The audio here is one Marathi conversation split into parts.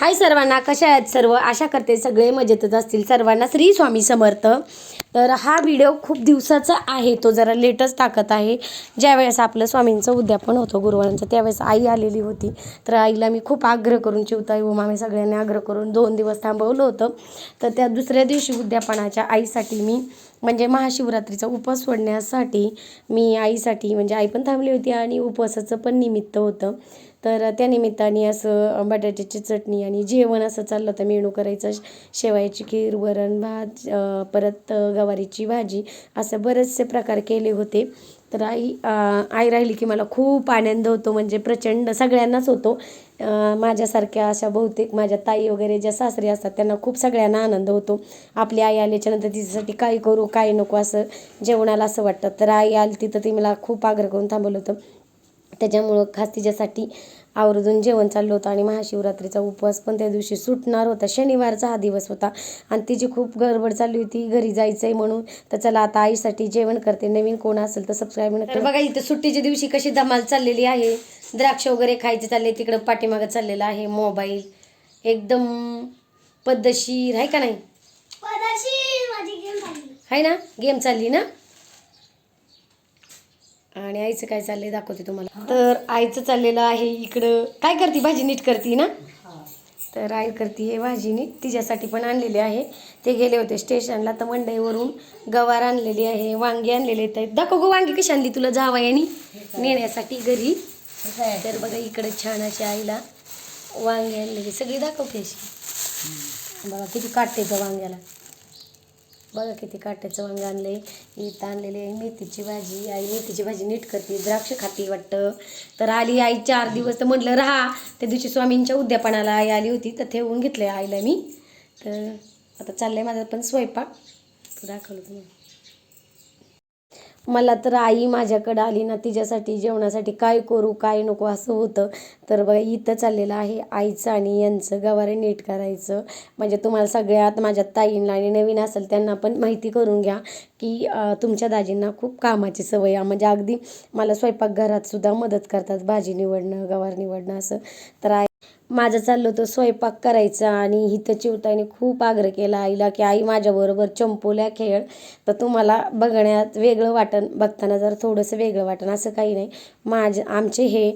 हाय सर्वांना कशा आहेत सर्व? आशा करते सगळे मजेतच असतील. सर्वांना श्री स्वामी समर्थ. तर हा व्हिडिओ खूप दिवसाचा आहे. तो जरा लेटच टाकत आहे. ज्यावेळेस आपलं स्वामींचं उद्यापन होतं गुरुवारांचं त्यावेळेस आई आलेली होती. तर आईला मी खूप आग्रह करून चिवताई उमामी सगळ्यांनी आग्रह करून दोन दिवस थांबवलं होतं. तर त्या दुसऱ्या दिवशी उद्यापनाच्या आईसाठी मी म्हणजे महाशिवरात्रीचा उपवास सोडण्यासाठी मी आईसाठी म्हणजे आई पण थांबली होती आणि उपवासाचं पण निमित्त होतं. तर त्यानिमित्ताने असं बटाट्याची चटणी आणि जेवण असं चाललं होतं मेनू करायचं शेवायची खीर वरण भात परत गवारीची भाजी असं बरेचसे प्रकार केले होते. तर आई आई राहिली की मला खूप आनंद होतो म्हणजे प्रचंड सगळ्यांनाच होतो. माझ्यासारख्या अशा बहुतेक माझ्या ताई वगैरे ज्या सासरी असतात त्यांना खूप सगळ्यांना आनंद होतो. आपली आई आल्याच्यानंतर तिच्यासाठी काय करू काय नको असं जेवणाला असं वाटतं. तर आई आली तिथं ती मला खूप आग्रह करून थांबवलं होतं. त्याच्यामुळं खास तिच्यासाठी आवर्जून जेवण चाललं होतं आणि महाशिवरात्रीचा उपवास पण त्या दिवशी सुटणार होता. शनिवारचा हा दिवस होता आणि तिची खूप गडबड चालली होती. घरी जायचं आहे म्हणून तर चला आता आईसाठी जेवण करते. नवीन कोण असेल तर सबस्क्राईब तर बघा इथं सुट्टीच्या दिवशी कशी धमाल चाललेली आहे. द्राक्ष वगैरे खायचे चालले तिकडं पाठीमागं चाललेलं आहे मोबाईल. एकदम पद्धतशीर आहे का नाही? आहे ना? गेम चालली ना? आणि आईचं काय चाललंय दाखवते तुम्हाला. तर आईचं चाललेलं आहे इकडं. काय करते? भाजी नीट करते ना? तर आई करते हे भाजी नीट. तिच्यासाठी पण आणलेली आहे. ते गेले होते स्टेशनला. तर मंडईवरून गवार आणलेली आहे. वांगी आणलेले आहेत. दाखव गो वांगी कशी आणली तुला? जावयानी नेण्यासाठी घरी. तर बघा इकडे छान अशी आईला वांगी आणलेली सगळी दाखवते अशी. बघा किती काटते का वांग्याला. बघा किती काट्याचं वांग आणले इथं आणलेली आहे मेथीची भाजी. आई मेथीची भाजी नीट करते. द्राक्ष खाती वाटतं. तर आली आई चार दिवस. तर म्हटलं राहा. त्या दिवशी स्वामींच्या उद्यापनाला आई आली होती. तर ठेवून घेतले आईला मी. तर आता चाललंय माझा पण स्वयंपाक. दाखवलं तुम्हाला. मला तर आई माझ्याकडं आली ना तिच्यासाठी जेवणासाठी काय करू काय नको असं होतं. तर बघा इथं चाललेलं आहे आईचं आणि यांचं गवारे नीट करायचं. म्हणजे तुम्हाला सगळ्यात माझ्या ताईंना आणि नवीन असेल त्यांना पण माहिती करून घ्या की तुमच्या दाजींना खूप कामाची सवय आहे. म्हणजे अगदी मला स्वयंपाकघरात सुद्धा मदत करतात भाजी निवडणं गवार निवडणं असं. तर आई माझं चाललं होतं स्वयंपाक करायचा आणि हिथं चिवताईने खूप आग्रह केला आईला की आई माझ्याबरोबर चंपोल्या खेळ. तर तुम्हाला बघण्यात वेगळं वाटण बघताना जर थोडंसं वेगळं वाटण असं काही नाही. माझ आमचे हे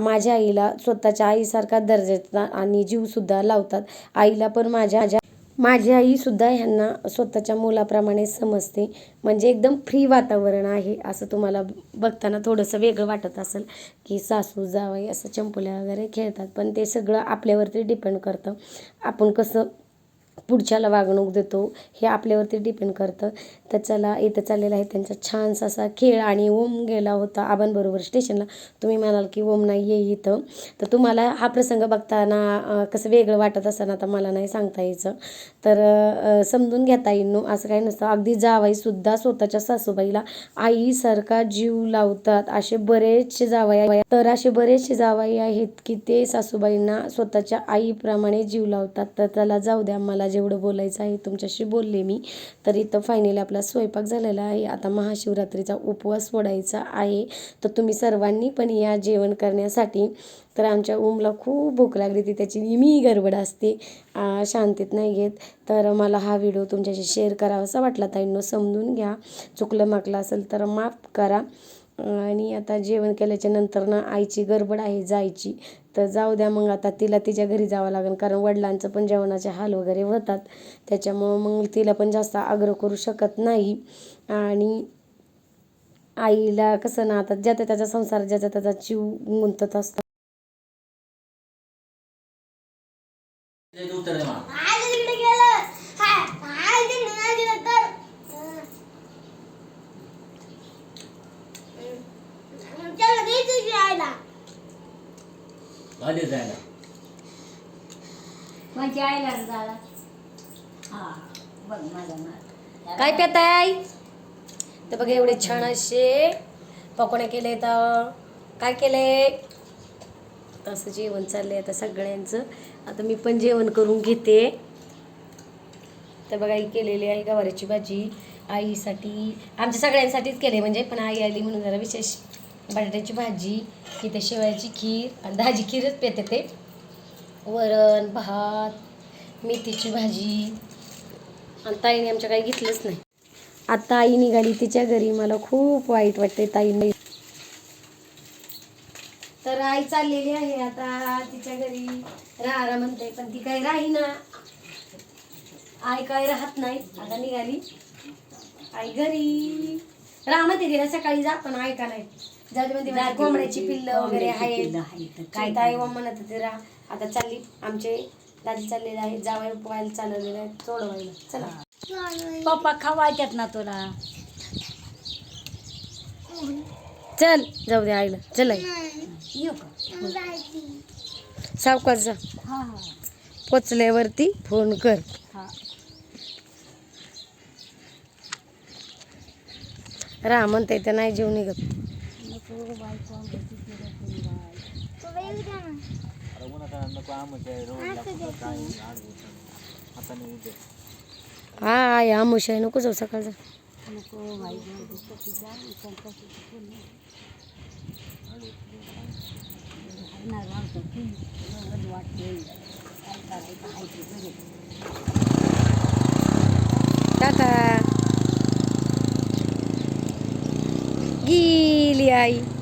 माझ्या आईला स्वतःच्या आईसारखा दर्जाचा आणि जीवसुद्धा लावतात. आईला पण माझ्या माझ्या माझी आईसुद्धा ह्यांना स्वतःच्या मुलाप्रमाणे समजते. म्हणजे एकदम फ्री वातावरण आहे असं तुम्हाला बघताना थोडंसं वेगळं वाटत असेल की सासू जावई असं चंपुल्या वगैरे खेळतात. पण ते सगळं आपल्यावरती डिपेंड करतं. आपण कसं पुढच्याला वागणूक देतो हे आपल्यावरती डिपेंड करतं. तर चला इथं चाललेला आहे त्यांचा छानसा असा खेळ आणि ओम गेला होता आबांबरोबर स्टेशनला तुम्ही म्हणाल की ओम नाही ये इथं. तर तुम्हाला हा प्रसंग बघताना कसं वेगळं वाटत असताना आता मला नाही सांगता यायचं. तर समजून घेता येईल. असं काही नसतं. अगदी जावाईसुद्धा स्वतःच्या सासूबाईला आईसारखा जीव लावतात. असे बरेचसे जावाई तर असे बरेचसे जावाई आहेत की ते सासूबाईंना स्वतःच्या आईप्रमाणे जीव लावतात. तर त्याला जाऊ द्या. मला जेवढं बोलायचं आहे तुमच्याशी बोलले मी तर इथं फायनली आपला स्वयंपाक झालेला आहे. आता महाशिवरात्रीचा उपवास सोडायचा आहे. तर तुम्ही सर्वांनी पण या जेवण करण्यासाठी. तर आमच्या ओमला खूप भूक लागली ती त्याची नेहमी गडबड असते शांतीत नाही घेत. तर मला हा व्हिडिओ तुमच्याशी शेअर करावासा वाटला. ताईंनो समजून घ्या. चुकलं माकलं असेल तर माफ करा. आणि आता जेवण केल्याच्यानंतर ना आईची गडबड आहे जायची. तर जाऊ द्या मग आता तिला तिच्या घरी जावं लागेल. कारण वडिलांचं पण जेवणाचे हाल वगैरे होतात. त्याच्यामुळं मग तिला पण जास्त आग्रह करू शकत नाही. आणि आईला कसं ना आता ज्याचा त्याचा संसार ज्याचा त्याचा जीव गुंतत असतो त्याचं उत्तर दे मला आज तिकडे गेलं हाय हाय तिकडे नाही गेलं तर अं, अं, त्याला द्यायचं की आईला आले जायला. माझी आईला झाला हा बघ माझा नात काय पेताय तर बघा एवढे छान असे पकोडे केले तर काय केले? असं जेवण चाललंय आता सगळ्यांचं. आता मी पण जेवण करून घेते. तर बघा ही केलेली आहे गवारीची भाजी. आईसाठी आमच्या सगळ्यांसाठीच केले म्हणजे पण आई आली म्हणून जरा विशेष बटाट्याची भाजी इथे शेवयाची खीर आणि दहाची खीरच पेते ते. वरण भात मेथीची भाजी. आणि ताईने आमच्या काही घेतलंच नाही. आता आई निघाली तिच्या घरी. मला खूप वाईट वाटते ताईने. तर आई चाललेली आहे आता तिच्या घरी. राहा म्हणते पण ती काही राही ना. आई काय राहत नाही. आता निघाली. आई घरी. राहा म्हणते तिला सकाळी जा पण ऐका नाही? जाऊ दे म्हणते माझी कोंबड्याची पिल्लं वगैरे आहेत. आहेत. काय ताई? म्हणत होते राहा आता चालली. आमचे दादी चाललेले आहे जावई पोहायला चाललेले आहे सोडवायला चला. पप्पा खवायच्यात ना तुला. चल जाऊ दे आईला. चल आई. येऊ का? सावकाश जा. पोचल्यावरती फोन कर. राहा म्हणते तर नाही जेव निघत. अरे उन्हात नको आमच्या रोडला कुठं काय उद्या हा आई आमुष आहे नको जाऊ सकाळचा नको बाई गं, नाही. राहतो